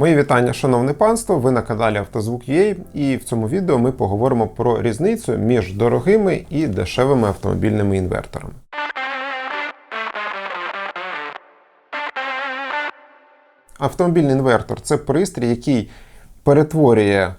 Мої вітання, шановне панство! Ви на каналі Автозвук.ua і в цьому відео ми поговоримо про різницю між дорогими і дешевими автомобільними інверторами. Автомобільний інвертор це пристрій, який перетворює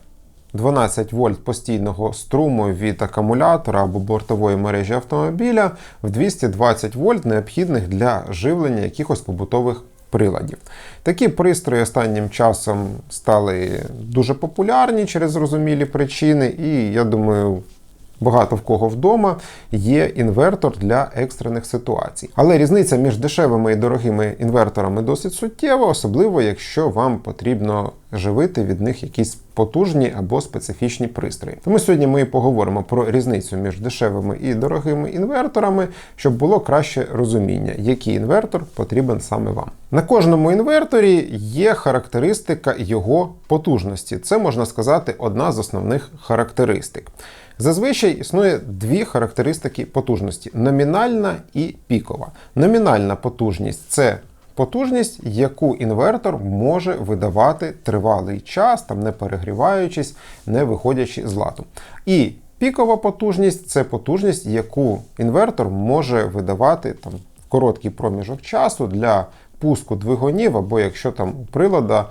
12 вольт постійного струму від акумулятора або бортової мережі автомобіля в 220 вольт, необхідних для живлення якихось побутових приладів. Такі пристрої останнім часом стали дуже популярні через зрозумілі причини, і я думаю. Багато в кого вдома є інвертор для екстрених ситуацій. Але різниця між дешевими і дорогими інверторами досить суттєва, особливо якщо вам потрібно живити від них якісь потужні або специфічні пристрої. Тому сьогодні ми поговоримо про різницю між дешевими і дорогими інверторами, щоб було краще розуміння, який інвертор потрібен саме вам. На кожному інверторі є характеристика його потужності. Це можна сказати одна з основних характеристик. Зазвичай існує дві характеристики потужності: номінальна і пікова. Номінальна потужність це потужність, яку інвертор може видавати тривалий час, там не перегріваючись, не виходячи з ладу. І пікова потужність це потужність, яку інвертор може видавати там короткий проміжок часу для пуску двигунів, або якщо там у прилада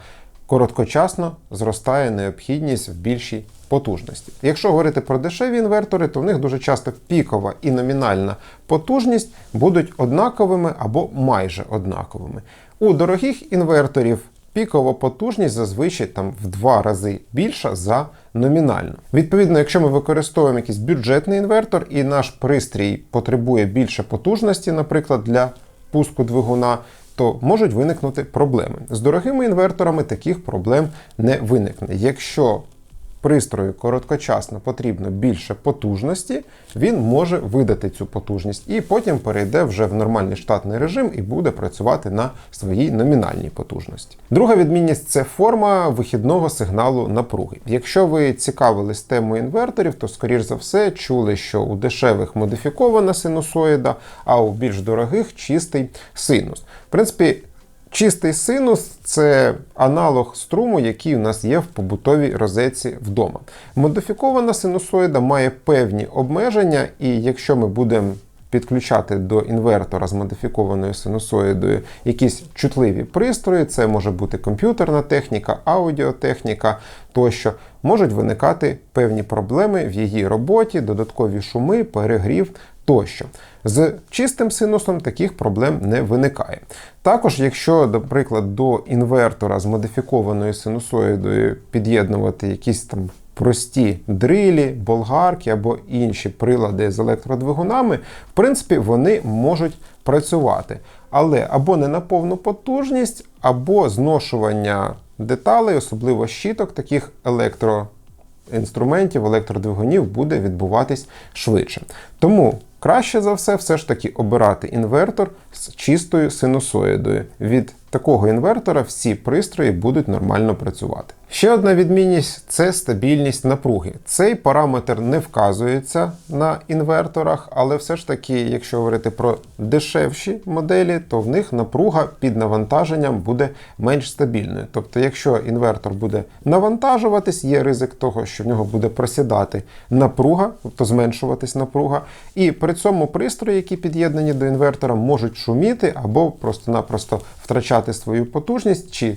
короткочасно зростає необхідність в більшій потужності. Якщо говорити про дешеві інвертори, то в них дуже часто пікова і номінальна потужність будуть однаковими або майже однаковими. У дорогих інверторів пікова потужність зазвичай там в два рази більша за номінальну. Відповідно, якщо ми використовуємо якийсь бюджетний інвертор і наш пристрій потребує більше потужності, наприклад, для пуску двигуна, то можуть виникнути проблеми. З дорогими інверторами таких проблем не виникне. Якщо пристрою короткочасно потрібно більше потужності, він може видати цю потужність і потім перейде вже в нормальний штатний режим і буде працювати на своїй номінальній потужності. Друга відмінність це форма вихідного сигналу напруги. Якщо ви цікавились темою інверторів, то, скоріш за все, чули, що у дешевих модифікована синусоїда, а у більш дорогих чистий синус. В принципі, Чистий синус це аналог струму, який у нас є в побутовій розетці вдома. Модифікована синусоїда має певні обмеження, і якщо ми будемо підключати до інвертора з модифікованою синусоїдою якісь чутливі пристрої, це може бути комп'ютерна техніка, аудіотехніка тощо, можуть виникати певні проблеми в її роботі, додаткові шуми, перегрів тощо. З чистим синусом таких проблем не виникає. Також, якщо, наприклад, до інвертора з модифікованою синусоїдою під'єднувати якісь там прості дрилі, болгарки або інші прилади з електродвигунами, в принципі, вони можуть працювати. Але або не на повну потужність, або зношування деталей, особливо щиток таких електроінструментів, електродвигунів, буде відбуватись швидше. Тому краще за все, все ж таки обирати інвертор з чистою синусоїдою. Від такого інвертора всі пристрої будуть нормально працювати. Ще одна відмінність це стабільність напруги. Цей параметр не вказується на інверторах, але все ж таки, якщо говорити про дешевші моделі, то в них напруга під навантаженням буде менш стабільною. Тобто, якщо інвертор буде навантажуватись, є ризик того, що в нього буде просідати напруга, тобто зменшуватись напруга. І при цьому пристрої, які під'єднані до інвертора, можуть шуміти або просто-напросто втрачати свою потужність. чи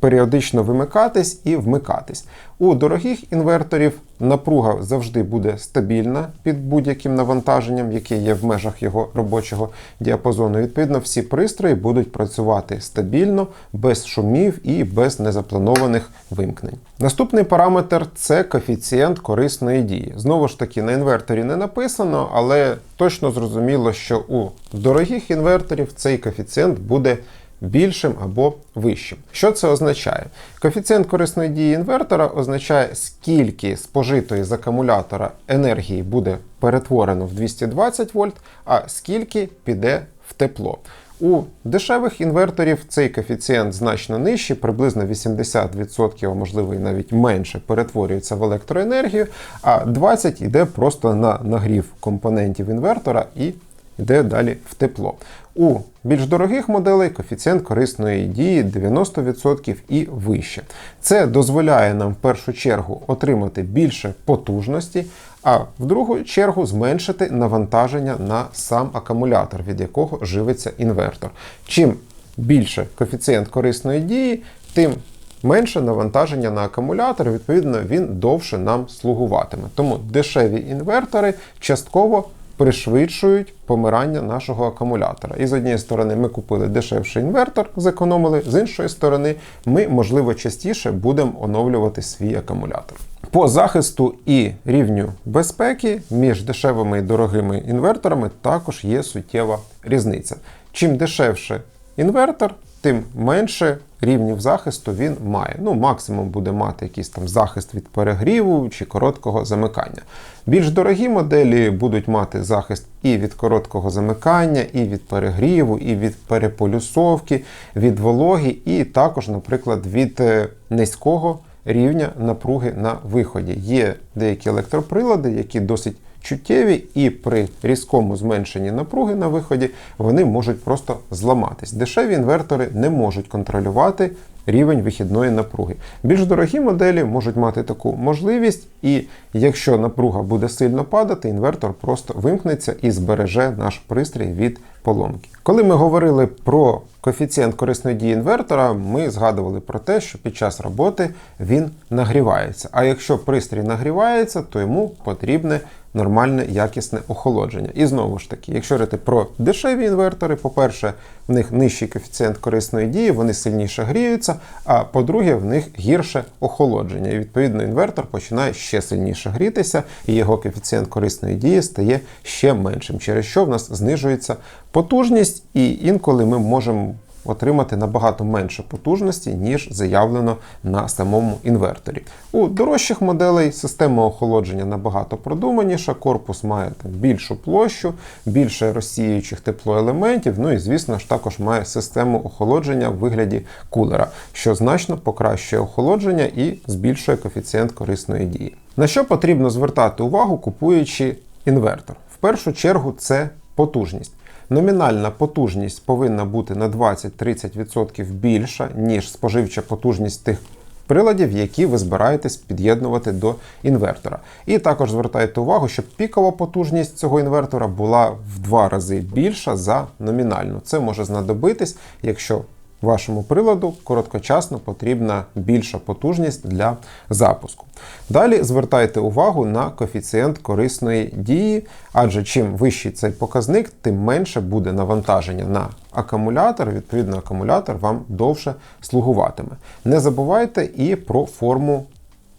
періодично вимикатись і вмикатись. У дорогих інверторів напруга завжди буде стабільна під будь-яким навантаженням, яке є в межах його робочого діапазону. Відповідно, всі пристрої будуть працювати стабільно, без шумів і без незапланованих вимкнень. Наступний параметр це коефіцієнт корисної дії. Знову ж таки, на інверторі не написано, але точно зрозуміло, що у дорогих інверторів цей коефіцієнт буде більшим або вищим. Що це означає? Коефіцієнт корисної дії інвертора означає, скільки спожитої з акумулятора енергії буде перетворено в 220 вольт, а скільки піде в тепло. У дешевих інверторів цей коефіцієнт значно нижчий, приблизно 80%, а можливо і навіть менше, перетворюється в електроенергію, а 20% йде просто на нагрів компонентів інвертора і йде далі в тепло. У більш дорогих моделей коефіцієнт корисної дії 90% і вище. Це дозволяє нам в першу чергу отримати більше потужності, а в другу чергу зменшити навантаження на сам акумулятор, від якого живиться інвертор. Чим більше коефіцієнт корисної дії, тим менше навантаження на акумулятор, відповідно, він довше нам слугуватиме. Тому дешеві інвертори частково пришвидшують помирання нашого акумулятора. І з однієї сторони ми купили дешевший інвертор, зекономили, з іншої сторони, ми, можливо, частіше будемо оновлювати свій акумулятор. По захисту і рівню безпеки між дешевими і дорогими інверторами також є суттєва різниця. Чим дешевше інвертор, тим менше рівнів захисту він має. Ну, максимум буде мати якийсь там захист від перегріву чи короткого замикання. Більш дорогі моделі будуть мати захист і від короткого замикання, і від перегріву, і від переполюсовки, від вологи, і також, наприклад, від е, низького рівня напруги на виході. Є деякі електроприлади, які досить чуттєві, і при різкому зменшенні напруги на виході вони можуть просто зламатись. Дешеві інвертори не можуть контролювати рівень вихідної напруги. Більш дорогі моделі можуть мати таку можливість, і якщо напруга буде сильно падати, інвертор просто вимкнеться і збереже наш пристрій від поломки. Коли ми говорили про коефіцієнт корисної дії інвертора, ми згадували про те, що під час роботи він нагрівається. А якщо пристрій нагрівається, то йому потрібне нормальне якісне охолодження. І знову ж таки, якщо говорити про дешеві інвертори, по-перше, в них нижчий коефіцієнт корисної дії, вони сильніше гріються, а по-друге, в них гірше охолодження. І відповідно інвертор починає ще сильніше грітися, і його коефіцієнт корисної дії стає ще меншим, через що в нас знижується потужність, і інколи ми можемо отримати набагато менше потужності, ніж заявлено на самому інверторі. У дорожчих моделей система охолодження набагато продуманіша, корпус має там більшу площу, більше розсіюючих теплоелементів, ну і, звісно ж, також має систему охолодження в вигляді кулера, що значно покращує охолодження і збільшує коефіцієнт корисної дії. На що потрібно звертати увагу, купуючи інвертор? В першу чергу це потужність. Номінальна потужність повинна бути на 20-30% більша, ніж споживча потужність тих приладів, які ви збираєтесь під'єднувати до інвертора. І також звертайте увагу, щоб пікова потужність цього інвертора була в два рази більша за номінальну. Це може знадобитись, якщо Вашому приладу короткочасно потрібна більша потужність для запуску. Далі звертайте увагу на коефіцієнт корисної дії, адже чим вищий цей показник, тим менше буде навантаження на акумулятор. Відповідно, акумулятор вам довше слугуватиме. Не забувайте і про форму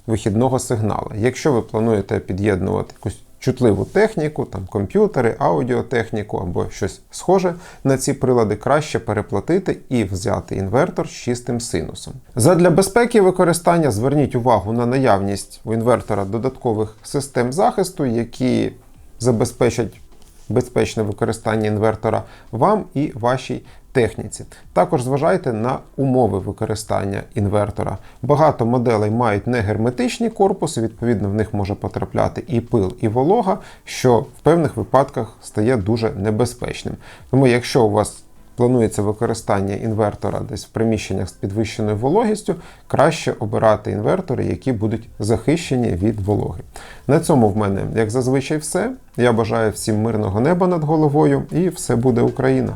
вихідного сигналу. Якщо ви плануєте під'єднувати якусь чутливу техніку, там комп'ютери, аудіотехніку або щось схоже на ці прилади, краще переплатити і взяти інвертор з чистим синусом. Задля безпеки використання зверніть увагу на наявність у інвертора додаткових систем захисту, які забезпечать безпечне використання інвертора вам і вашій техніці. Також зважайте на умови використання інвертора. Багато моделей мають негерметичні корпуси, відповідно, в них може потрапляти і пил, і волога, що в певних випадках стає дуже небезпечним. Тому, якщо у вас планується використання інвертора десь в приміщеннях з підвищеною вологістю, краще обирати інвертори, які будуть захищені від вологи. На цьому в мене, як зазвичай, все. Я бажаю всім мирного неба над головою і все буде Україна!